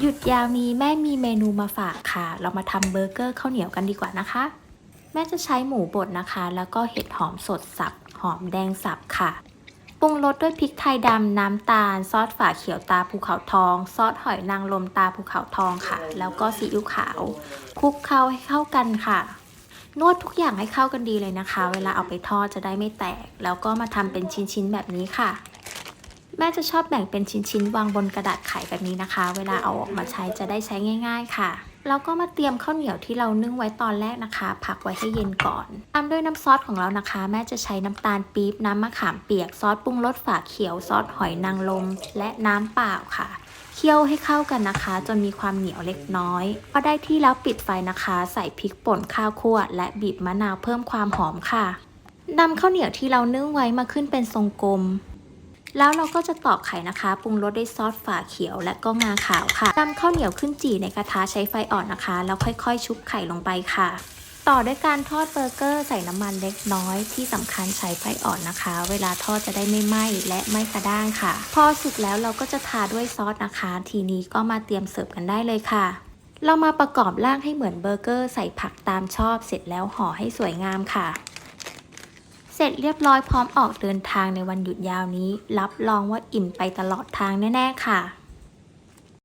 หยุดยาวนี้แม่มีเมนูมาฝากค่ะ เรามาทำเบอร์เกอร์ข้าวเหนียวกันดีกว่านะคะ แม่จะใช้หมูบดนะคะ แล้วก็เห็ดหอมสดสับ หอมแดงสับค่ะปรุงรสด้วยพริกไทยดำน้ำตาล ซอสฝาเขียวตาภูเขาทอง ซอสหอยนางรมตาภูเขาทองค่ะ แล้วก็ซีอิ๊วขาว คลุกเคล้าให้เข้ากันค่ะ นวดทุกอย่างให้เข้ากันดีเลยนะคะ เวลาเอาไปทอดจะได้ไม่แตก แล้วก็มาทำเป็นชิ้นๆแบบนี้ค่ะ แม่จะชอบแบ่งเป็นชิ้นๆ วางบนกระดาษไขแบบนี้นะคะ เวลาเอาออกมาใช้จะได้ใช้ง่าย ๆ ค่ะแล้วก็มาเตรียมข้าวเหนียวที่เรานึ่งไว้ตอนแรกนะคะ พักไว้ให้เย็นก่อนตามด้วยน้ำซอสของเรานะคะ แม่จะใช้น้ำตาลปี๊บน้ำมะขามเปียกซอสปรุงรสฝาเขียวซอสหอยนางรมและน้ำเปล่าค่ะเคี่ยวให้เข้ากันนะคะ จนมีความเหนียวเล็กน้อยพอได้ที่แล้วปิดไฟนะคะ ใส่พริกป่นข้าวคั่ว และบีบมะนาวเพิ่มความหอมค่ะนำข้าวเหนียวที่เรานึ่งไว้มาขึ้นเป็นทรงกลม แล้วเราก็จะตอกไข่นะคะ ปรุงรสด้วยซอสฝาเขียวและก็งาขาวค่ะนำข้าวเหนียวขึ้นจี่ในกระทะใช้ไฟอ่อนนะคะ แล้วค่อยๆ ชุบไข่ลงไปค่ะ ต่อด้วยการทอดเบอร์เกอร์ใส่น้ำมันเล็กน้อยที่สำคัญใช้ไฟอ่อนนะคะ เวลาทอดจะได้ไม่ไหม้และไม่กระด้างค่ะ พอสุกแล้วเราก็จะทาด้วยซอสนะคะ ทีนี้ก็มาเตรียมเสิร์ฟกันได้เลยค่ะ เรามาประกอบร่างให้เหมือนเบอร์เกอร์ใส่ผักตามชอบเสร็จแล้วห่อให้สวยงามค่ะ สร็จเรียบร้อยพร้อมออกเดินทางในวันหยุดยาวนี้ รับรองว่าอิ่มไปตลอดทางแน่ ๆ ค่ะ